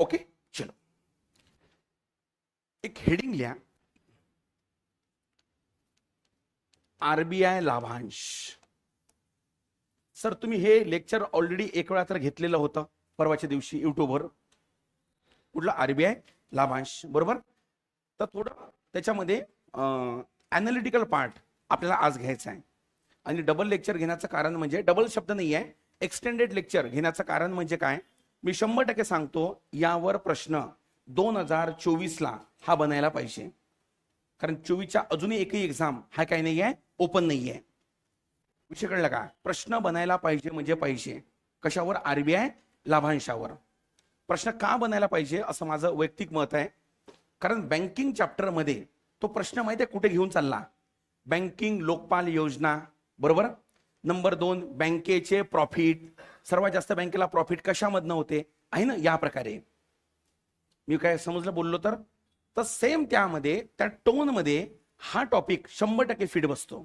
Okay? चलो. एक heading लिहा. आरबीआय लाभांश. सर तुम्ही हे लेक्चर ऑलरेडी एक वेळा तर घेतलेलं होतं परवाच्या दिवशी युट्यूबवर कुठलं? आरबीआय लाभांश. बरोबर? तर थोडं त्याच्यामध्ये अनालिटिकल पार्ट आपल्याला आज घ्यायचा आहे. आणि डबल लेक्चर घेण्याचं कारण म्हणजे डबल शब्द नाही आहे एक्सटेंडेड लेक्चर घेण्याचं कारण म्हणजे काय? मी शंभर टक्के सांगतो यावर प्रश्न दोन हजार चोवीसला हा बनायला पाहिजे. कारण चोवीसच्या अजूनही एकही एक्झाम हा काही नाही आहे ओपन नाही आहे विषय कळलं का प्रश्न बनायला पाहिजे म्हणजे पाहिजे. कशावर? आरबीआय लाभांशावर. प्रश्न का बनायला पाहिजे असं माझं वैयक्तिक मत आहे. कारण बँकिंग चॅप्टरमध्ये तो प्रश्न माहिती आहे कुठे घेऊन चालला? बँकिंग लोकपाल योजना बरोबर? नंबर दोन बँकेचे प्रॉफिट सर्वात जास्त बँकेला प्रॉफिट कशामधनं होते? आहे ना? या प्रकारे. मी काय समजलं बोललो तर? तर सेम त्यामध्ये त्या टोनमध्ये हा टॉपिक शंभर टक्के फिट बसतो.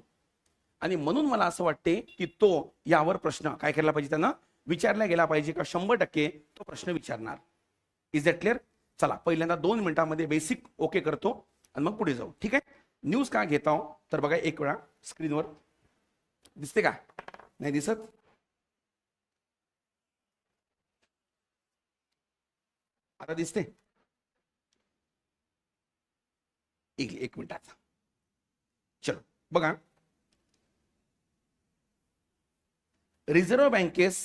आणि म्हणून मला असं वाटते की तो यावर प्रश्न काय केला पाहिजे त्यांना? विचारला गेला पाहिजे का शंभर टक्के तो प्रश्न विचारणार. इज दॅट क्लिअर चला पहिल्यांदा दोन मिनिटांमध्ये बेसिक ओके करतो आणि मग पुढे जाऊ. ठीक आहे? न्यूज का घेत आहो तर बघा एक वेळा स्क्रीनवर दिसते का? नाही दिसत? आता दिसते. एक एक मिनिटाचा चलो बघा. रिझर्व्ह बँकेस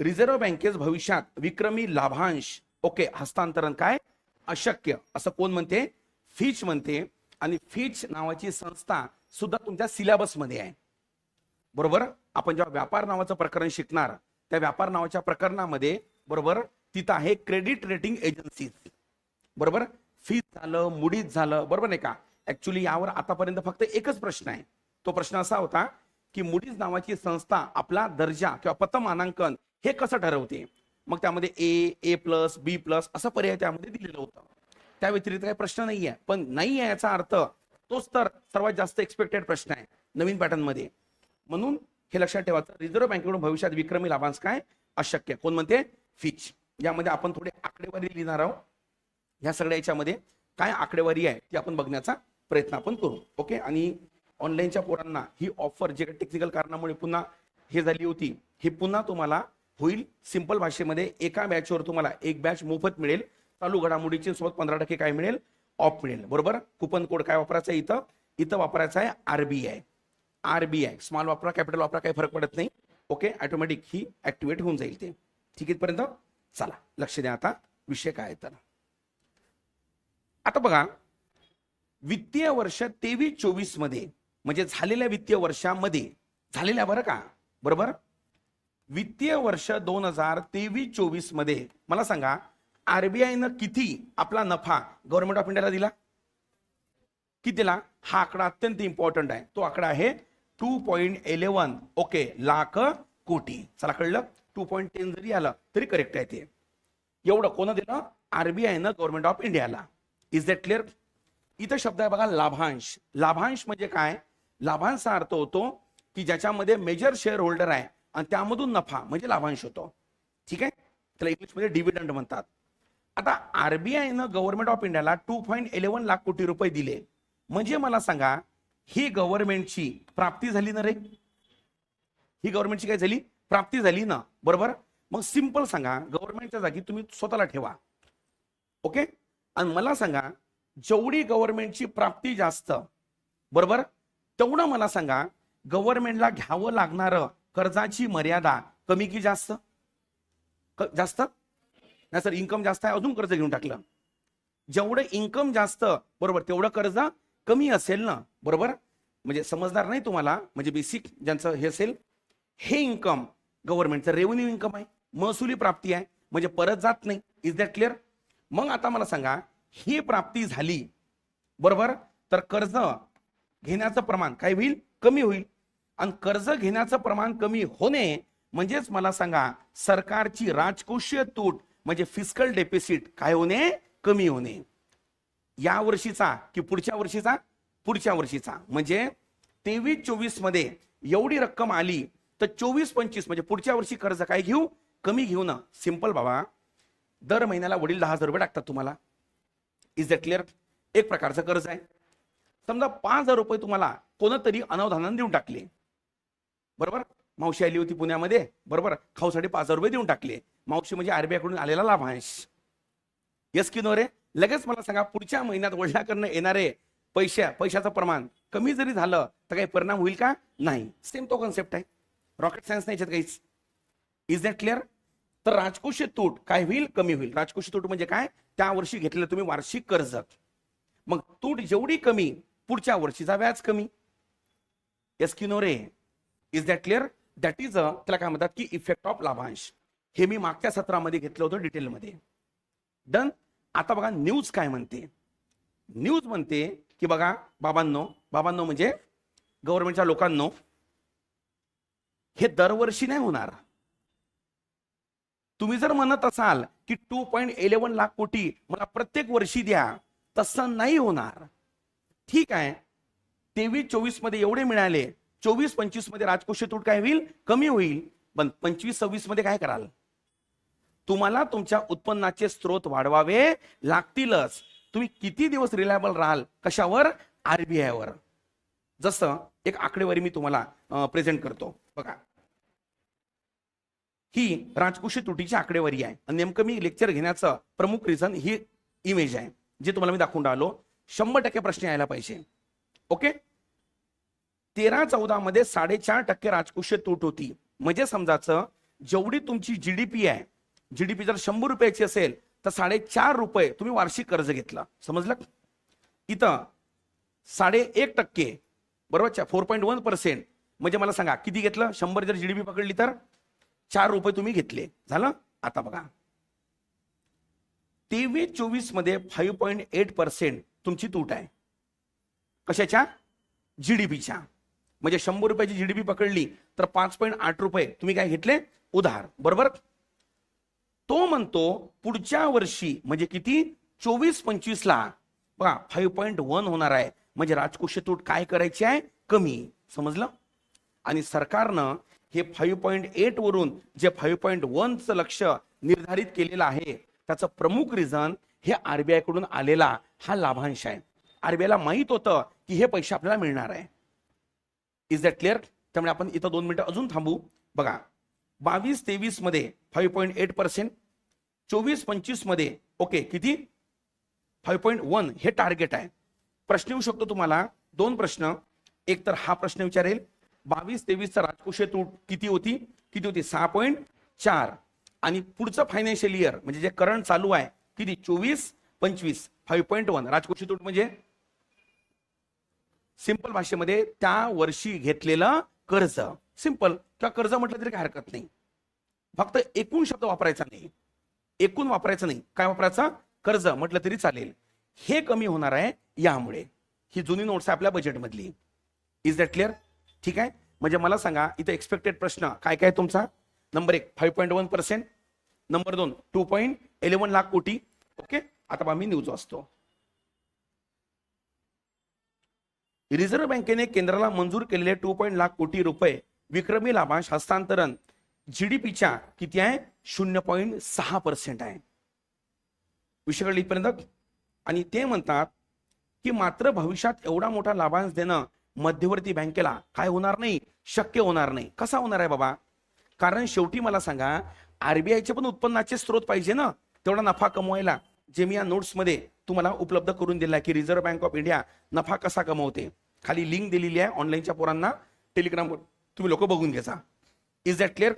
रिझर्व्ह बँकेस भविष्यात विक्रमी लाभांश ओके हस्तांतरण काय? अशक्य. असं कोण म्हणते? फिच म्हणते. आणि फिच नावाची संस्था सुद्धा तुमच्या सिलेबसमध्ये आहे. बरोबर? आपण जेव्हा व्यापार नावाचं प्रकरण शिकणार त्या व्यापार नावाच्या प्रकरणामध्ये बरोबर? तिथं आहे क्रेडिट रेटिंग एजन्सी बरोबर? फीज झालं मुडीज झालं बरोबर नाही का? ऍक्च्युली यावर आतापर्यंत फक्त एकच प्रश्न आहे. तो प्रश्न असा होता की मुडीज नावाची संस्था आपला दर्जा किंवा पतमानांकन हे कसं ठरवते? मग त्यामध्ये ए ए प्लस बी प्लस असं पर्याय त्यामध्ये दिलेलं होतं. त्या व्यतिरिक्त काही प्रश्न नाही आहे पण नाही आहे याचा अर्थ तोच तर सर्वात जास्त एक्सपेक्टेड प्रश्न आहे नवीन पॅटर्नमध्ये. म्हणून हे लक्षात ठेवायचं रिझर्व्ह बँकेकडून भविष्यात विक्रमी लाभांश काय? अशक्य. कोण म्हणते? फिच यामध्ये आपण थोडी आकडेवारी लिहिणार आहोत. ह्या सगळ्या याच्यामध्ये काय आकडेवारी आहे ती आपण बघण्याचा प्रयत्न आपण करू. ओके? आणि ऑनलाईनच्या पोरांना ही ऑफर जे टेक्निकल कारणामुळे पुन्हा हे झाली होती हे पुन्हा तुम्हाला होईल. सिंपल भाषेमध्ये एका बॅचवर तुम्हाला एक बॅच मोफत मिळेल. चालू घडामोडीची सोबत पंधरा टक्के काय मिळेल? ऑफ मिळेल. बरोबर? कुपन कोड काय वापरायचा आहे इथं? इथं वापरायचा आहे आरबीआय आरबीआय स्मॉल वापरा कॅपिटल वापरा काही फरक पडत नाही. ओके ऑटोमॅटिक ही ऍक्टिव्हेट होऊन जाईल ते. ठीक इथपर्यंत चला लक्ष द्या आता. विषय काय तर. आता बघा. वित्तीय वर्ष तेवीस चोवीसमध्ये म्हणजे झालेल्या वित्तीय वर्षामध्ये झालेल्या बरं का? बरोबर? वित्तीय वर्ष दोन हजार तेवीस चोवीसमध्ये मला सांगा आरबीआयनं किती आपला नफा गव्हर्नमेंट ऑफ इंडियाला दिला? किती दिला हा आकडा अत्यंत इम्पॉर्टंट आहे. तो आकडा आहे two point eleven okay lakh कोटी. चला कळलं? टू पॉईंट टेन जरी आलं तरी करेक्ट आहे ते. एवढं कोण दिलं? आरबीआयनं गव्हर्नमेंट ऑफ इंडियाला इज दॅट क्लिअर इथं शब्द आहे बघा लाभांश. लाभांश म्हणजे काय? लाभांशचा अर्थ होतो की ज्याच्यामध्ये मेजर शेअर होल्डर आहे आणि त्यामधून नफा म्हणजे लाभांश होतो. ठीक आहे? त्याला इंग्लिशमध्ये डिव्हिडंड म्हणतात. आता आरबीआयनं गव्हर्नमेंट ऑफ इंडियाला टू पॉईंट इलेव्हन लाख कोटी रुपये दिले. म्हणजे मला सांगा ही गव्हर्नमेंटची प्राप्ती झाली ना रे? ही गव्हर्नमेंटची काय झाली? प्राप्ती झाली ना. बरोबर? मग सिंपल सांगा गव्हर्नमेंटच्या जागी तुम्ही स्वतःला ठेवा. ओके? आणि मला सांगा जेवढी गव्हर्नमेंटची प्राप्ती जास्त बरोबर? तेवढं मला सांगा गव्हर्नमेंटला घ्यावं लागणारं कर्जाची मर्यादा कमी की जास्त? जास्त? नाही सर इन्कम जास्त आहे अजून कर्ज घेऊन टाकलं. जेवढं इन्कम जास्त बरोबर तेवढं कर्ज कमी असेल ना बरोबर? म्हणजे समजणार नाही तुम्हाला म्हणजे बेसिक ज्यांचं हे असेल हे इन्कम गव्हर्नमेंटचं रेव्हन्यू इन्कम आहे महसुली प्राप्ती आहे म्हणजे परत जात नाही. इज दॅट क्लिअर मग आता मला सांगा ही प्राप्ती झाली बरोबर? तर कर्ज घेण्याचं प्रमाण काय होईल? कमी होईल. आणि कर्ज घेण्याचं प्रमाण कमी होणे म्हणजेच मला सांगा सरकारची राजकोषीय तूट म्हणजे फिस्कल डेपिसिट काय होणे कमी होणे या वर्षीचा की पुढच्या वर्षीचा? पुढच्या वर्षीचा. म्हणजे तेवीस चोवीसमध्ये एवढी रक्कम आली तर चोवीस पंचवीस म्हणजे पुढच्या वर्षी कर्ज काय घेऊ? कमी घेऊ ना. सिंपल बाबा. दर महिन्याला वडील दहा हजार रुपये टाकतात तुम्हाला. इज दॅट क्लिअर एक प्रकारचं कर्ज आहे. समजा पाच हजार रुपये तुम्हाला कोणतरी अनावधानाने देऊन टाकले. बरोबर? मावशी आली होती पुण्यामध्ये. बरोबर? खाऊसाठी पाच हजार रुपये देऊन टाकले. मावशी म्हणजे आरबीआयकडून आलेला लाभांश. यस की नो रे? लगेच मला सांगा पुढच्या महिन्यात वडिलाकडनं येणारे पैशा पैशाचं प्रमाण कमी जरी झालं तर काही परिणाम होईल का? नाही. सेम तो कॉन्सेप्ट आहे. रॉकेट सायन्स नाही याच्यात काहीच. इज दॅट क्लिअर तर राजकोषीय तूट काय होईल? कमी होईल. राजकोषीय तूट म्हणजे काय? त्या वर्षी घेतलेलं तुम्ही वार्षिक कर्ज. मग तूट जेवढी कमी पुढच्या वर्षीचा व्याज कमी. Yes no ray? Is that clear that is a त्याला काय म्हणतात की इफेक्ट ऑफ लाभांश. हे मी मागच्या सत्रामध्ये घेतलं होतं डिटेलमध्ये. डन आता बघा न्यूज काय म्हणते? न्यूज म्हणते की बघा बाबांनो बाबांनो म्हणजे गव्हर्नमेंटच्या लोकांनो हे दरवर्षी नाही होणार. तुम्ही जर म्हणत असाल की टू पॉईंट इलेव्हन लाख कोटी मला प्रत्येक वर्षी द्या तसं नाही होणार. ठीक आहे. तेवीस चोवीसमध्ये एवढे मिळाले. चोवीस पंचवीसमध्ये राजकोषीय तूट काय होईल? कमी होईल. पण पंचवीस सव्वीसमध्ये काय कराल? तुम्हाला तुमच्या उत्पन्नाचे स्रोत वाढवावे लागतीलच. तुम्ही किती दिवस रिलायबल राहाल? कशावर? आरबीआय वर. जसं एक आकडेवारी मी तुम्हाला प्रेझेंट करतो. बघा. ही राजकोषीय तुटीची आकडेवारी आहे. आणि नेमकं मी लेक्चर घेण्याचं प्रमुख रिझन ही इमेज आहे. जे तुम्हाला मी दाखवून राहिलो. शंभर टक्के प्रश्न यायला पाहिजे. ओके? तेरा चौदा मध्ये साडेचार टक्के राजकोषीय तूट होती. म्हणजे समजाच जेवढी तुमची जीडीपी आहे जीडीपी जर शंभर रुपयाची असेल तर साडेचार रुपये तुम्ही वार्षिक कर्ज घेतलं. समजलं? इथं साडे एक टक्के बरोबर? फोर पॉईंट वन पर्सेंट म्हणजे मला सांगा किती घेतलं? शंभर जर जीडीपी पकडली तर चार रुपये तुम्ही घेतले. झालं? आता बघा. तेवीस चोवीसमध्ये फाईव्ह पॉईंट एट पर्सेंट तुमची तूट आहे. कशाच्या? जीडीपीच्या म्हणजे शंभर रुपयाची जीडीपी पकडली तर पाच पॉईंट आठ रुपये तुम्ही काय घेतले? उधार. बरोबर? तो म्हणतो पुढच्या वर्षी म्हणजे किती? चोवीस पंचवीस ला बघा फाईव्ह पॉईंट वन होणार आहे. म्हणजे राजकोषीय तूट काय करायची आहे? कमी. समजलं? आणि सरकारनं हे फाईव्ह पॉईंट एट वरून जे फाईव्ह पॉईंट वनचं लक्ष निर्धारित केलेलं आहे त्याचं प्रमुख रिझन हे आरबीआयकडून आलेला हा लाभांश आहे. आरबीआयला माहीत होतं की हे पैसे आपल्याला मिळणार आहे. इज दॅट क्लिअर त्यामुळे आपण इथं दोन मिनिटं अजून थांबू. बघा बावीस तेवीसमध्ये फाईव्ह पॉईंट एट पर्सेंट चोवीस पंचवीसमध्ये ओके किती? फाईव्ह पॉईंट वन हे टार्गेट आहे. प्रश्न येऊ शकतो तुम्हाला. दोन प्रश्न. एक तर हा प्रश्न विचारेल. बावीस तेवीसचा राजकोषीय तूट किती होती? किती होती? सहा पॉईंट चार. आणि पुढचं फायनान्शियल इयर म्हणजे जे करंट चालू आहे किती? चोवीस पंचवीस. फाईव्ह पॉईंट वन राजकोषीय तूट म्हणजे? सिंपल भाषेमध्ये त्या वर्षी घेतलेलं कर्ज. सिंपल किंवा कर्ज म्हटलं तरी काय हरकत नाही. फक्त एकूण शब्द वापरायचा नाही. एकूण वापरायचं नाही. काय वापरायचं? कर्ज म्हटलं तरी चालेल. हे कमी होणार आहे यामुळे. ही जुनी नोट्स आहे आपल्या बजेटमधली इज दॅट क्लिअर ठीक आहे? म्हणजे मला सांगा इथं एक्सपेक्टेड प्रश्न काय काय तुमचा? नंबर एक five point one percent number दोन टू पॉईंट इलेव्हन लाख कोटी. ओके आता बा मी न्यूज वाचतो. रिझर्व्ह बँकेने केंद्राला मंजूर केलेले टू पॉईंट लाख कोटी रुपये विक्रमी लाभांश हस्तांतरण जीडीपीच्या किती आहे? शून्य पॉईंट सहा पर्सेंट आहे. विषयकडे इथपर्यंत? आणि ते म्हणतात की मात्र भविष्यात एवढा मोठा लाभांश देणं मध्यवर्ती बँकेला काय होणार नाही? शक्य होणार नाही. कसा होणार आहे बाबा? कारण शेवटी मला सांगा आरबीआयचे पण उत्पन्नाचे स्रोत पाहिजे ना? तेवढा नफा कमवायला जे मी या नोट्समध्ये तुम्हाला उपलब्ध करून दिला की रिझर्व्ह बँक ऑफ इंडिया नफा कसा कमवते? खाली लिंक दिलेली आहे ऑनलाईनच्या पोरांना टेलिग्रामवर तुम्ही लोक बघून घ्यायचा इज दॅट क्लिअर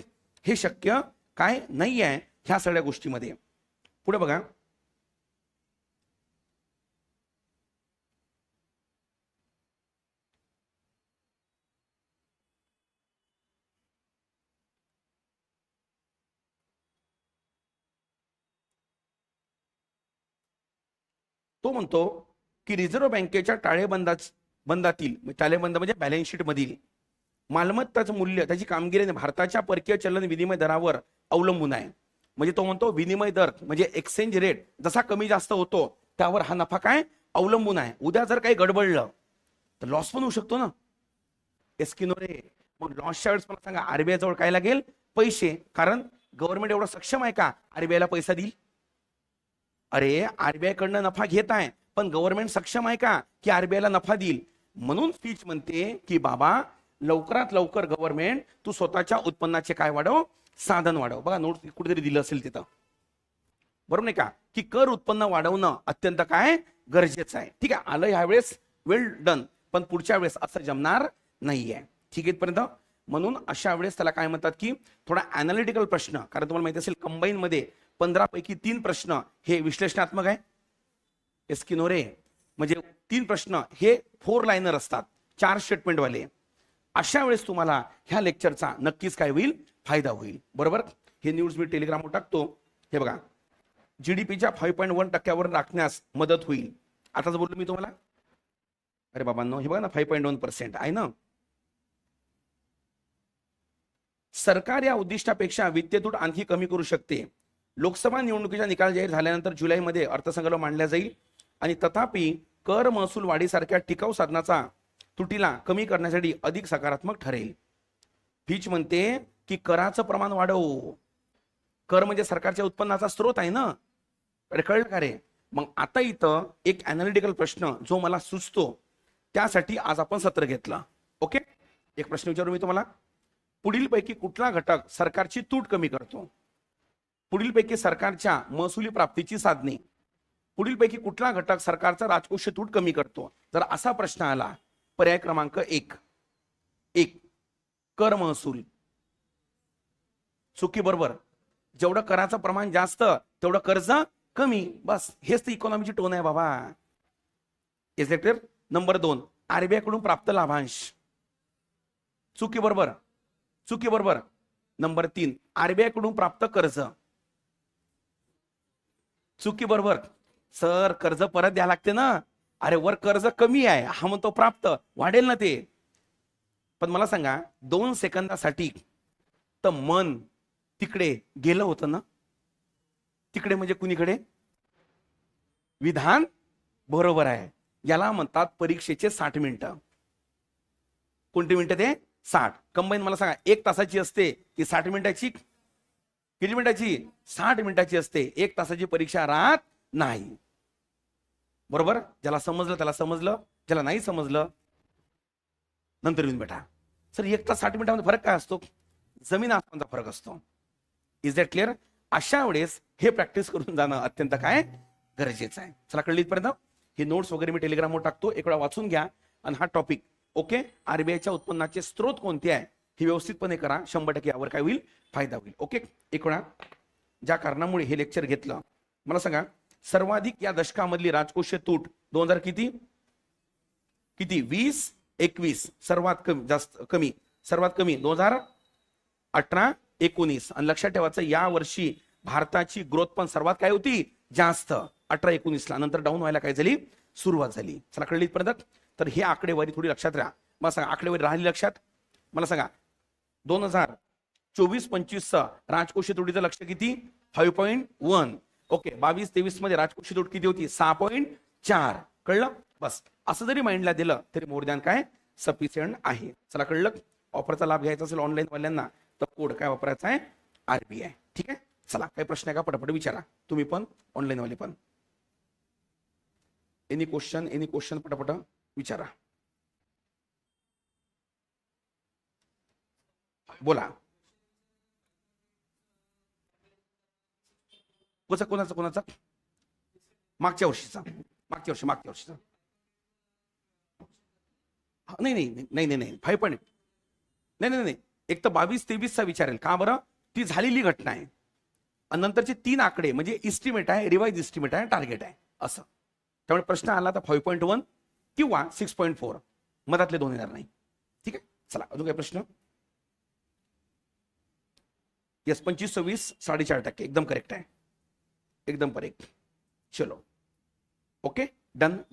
हे शक्य काय नाही आहे ह्या सगळ्या गोष्टीमध्ये. पुढे बघा. तो म्हणतो की रिझर्व्ह बँकेच्या टाळेबंदा बंदातील टाळेबंद म्हणजे बॅलन्स शीट मधील मालमत्ताचं मूल्य त्याची कामगिरी भारताच्या परकीय चलन विनिमय दरावर अवलंबून आहे. म्हणजे तो म्हणतो विनिमय दर म्हणजे एक्सचेंज रेट जसा कमी जास्त होतो त्यावर हा नफा काय? अवलंबून आहे. उद्या जर काही गडबडलं तर लॉस पण होऊ शकतो ना. एस्किनो रे. मग लॉसच्या वेळेस मला सांगा आरबीआय जवळ काय लागेल? पैसे. कारण गव्हर्नमेंट एवढं सक्षम आहे का? आरबीआयला पैसा देईल? अरे आरबीआय कडनं नफा घेत आहे. पण गव्हर्नमेंट सक्षम आहे का? की आरबीआयला नफा देईल? म्हणून फीच म्हणते की बाबा लवकरात लवकर गव्हर्नमेंट तू स्वतःच्या उत्पन्नाचे काय वाढव? साधन वाढव. बघा नोट कुठेतरी दिलं असेल तिथं. बरोबर नाही का? की कर उत्पन्न वाढवणं अत्यंत काय? गरजेचं आहे. ठीक आहे आलं ह्यावेळेस वेल डन पण पुढच्या वेळेस असं जमणार नाहीये. ठीक आहे इथपर्यंत? म्हणून अशा वेळेस त्याला काय म्हणतात की थोडा अनालिटिकल प्रश्न कारण तुम्हाला माहिती असेल कंबाईन मध्ये पंधरा पैकी तीन प्रश्न हे विश्लेषणात्मक आहे. एस्किनोरे म्हणजे तीन प्रश्न हे फोर लाईनर असतात. चार स्टेटमेंटवाले अशा वेळेस तुम्हाला ह्या लेक्चरचा नक्कीच काय होईल? फायदा होईल. बरोबर? हे न्यूज मी टेलिग्रामवर टाकतो. हे बघा. जीडीपीच्या फाईव्ह पॉईंट वन टक्क्यावर राखण्यास मदत होईल. आताच बोललो मी तुम्हाला. अरे बाबांनो हे बघा ना फाईव्ह पॉईंट वन पर्सेंट आहे ना? सरकार या उद्दिष्टापेक्षा वित्तीय तूट आणखी कमी करू शकते. लोकसभा निवडणुकीचा निकाल जाहीर झाल्यानंतर जुलैमध्ये अर्थसंकल्प मांडला जाईल. आणि तथापि कर महसूल वाढीसारख्या टिकाऊ साधनाचा तुटीला कमी करण्यासाठी अधिक सकारात्मक ठरेल. फीच म्हणते की कराचं प्रमाण वाढव. कर म्हणजे सरकारच्या उत्पन्नाचा स्रोत आहे ना? कळलं का रे? मग आता इथं एक अनालिटिकल प्रश्न जो मला सुचतो त्यासाठी आज आपण सत्र घेतलं. ओके? एक प्रश्न विचारू मी तुम्हाला. पुढीलपैकी कुठला घटक सरकारची तूट कमी करतो? पुढीलपैकी सरकारच्या महसुली प्राप्तीची साधने. पुढीलपैकी कुठला घटक सरकारचा राजकोषीय तूट कमी करतो? जर असा प्रश्न आला पर्याय क्रमांक एक. एक. कर महसूल. चुकी बरोबर. जेवढं कराचं प्रमाण जास्त तेवढं कर्ज कमी. बस हेच तर इकॉनॉमीची टोन आहे बाबा. इज नंबर दोन. आरबीआयकडून प्राप्त लाभांश. चुकी बरोबर. चुकी बरोबर. नंबर तीन. आरबीआयकडून प्राप्त कर्ज. चुकी बरोबर. सर कर्ज परत द्यावं लागते ना? अरे वर कर्ज कमी आहे हा म्हणतो प्राप्त. वाढेल ना ते. पण मला सांगा दोन सेकंदासाठी तर मन तिकडे गेलं होतं ना? तिकडे म्हणजे कुणीकडे? विधान बरोबर आहे. याला म्हणतात परीक्षेचे साठ मिनिटं. कोणती मिनिटं ते? साठ. कंबाईन मला सांगा एक तासाची असते ती साठ मिनिटाची? किती मिनिटाची? साठ मिनिटाची असते. एक तासाची परीक्षा राहत नाही. बरोबर? ज्याला समजलं त्याला समजलं. ज्याला नाही समजलं नंतर येऊन बेटा सर एक तास साठ मिनिटामध्ये फरक काय असतो? जमीन आसमानचा फरक असतो. इज दॅट क्लिअर अशा वेळेस हे प्रॅक्टिस करून जाणं अत्यंत काय? गरजेचं आहे. चला कळली इथपर्यंत? हे नोट्स वगैरे मी टेलिग्रामवर टाकतो. एक वेळा वाचून घ्या. आणि हा टॉपिक ओके आरबीआयच्या उत्पन्नाचे स्रोत कोणते आहे? हे व्यवस्थितपणे करा. शंभर टक्के यावर काय होईल? फायदा होईल. ओके एक वेळा ज्या कारणामुळे हे लेक्चर घेतलं मला सांगा सर्वाधिक या दशकामधली राजकोषीय तूट दोन हजार किती? किती? वीस एकवीस. सर्वात कमी जास्त कमी. सर्वात कमी दोन हजार अठरा एकोणीस. आणि लक्षात ठेवायचं या वर्षी भारताची ग्रोथ पण सर्वात काय होती? जास्त. अठरा एकोणीसला. नंतर डाऊन व्हायला काय झाली? सुरुवात झाली. चला कळली इथपर्यंत तर हे आकडेवारी थोडी लक्षात राहा. मला सांगा आकडेवारी राहिली लक्षात? मला सांगा दोन हजार चोवीस पंचवीसचा राजकोषीय तुटीचं लक्ष किती? फाईव्ह पॉईंट वन ओके बावीस तेवीसमध्ये राजकोषीय तूट किती होती सहा पॉईंट चार. कळलं? बस. असं जरी माइंडला दिलं तरी मोर दॅन काय? सफिशियंट आहे. चला कळलं? ऑफरचा लाभ घ्यायचा असेल ऑनलाईन वाल्यांना तर कोड काय वापरायचा आहे? आरबीआय. ठीक आहे? चला काही प्रश्न आहे का? पटापट विचारा. तुम्ही पण ऑनलाईन वाले पण. एनी क्वेश्चन एनी क्वेश्चन पटापट विचारा. बोला. कोणाचा कोणाचा कोणाचा? मागच्या वर्षीचा. मागच्या वर्षी मागच्या वर्षीचा. नाही नाही नाही नाही नाही फाईव्ह पॉईंट नाही नाही नाही. एक तर बावीस तेवीसचा विचारेल का बरं? ती झालेली घटना आहे. आणि नंतरचे तीन आकडे म्हणजे इस्टिमेट आहे रिवाईज इस्टिमेट आहे टार्गेट आहे. असं. त्यामुळे प्रश्न आला तर फाईव्ह पॉईंट वन किंवा सिक्स पॉईंट फोर. मधातले दोन येणार नाही. ठीक आहे? चला अजून काय प्रश्न? येस पंचवीस सव्वीस साडेचार टक्के. एकदम करेक्ट आहे. एकदम करेक्ट चलो. Okay done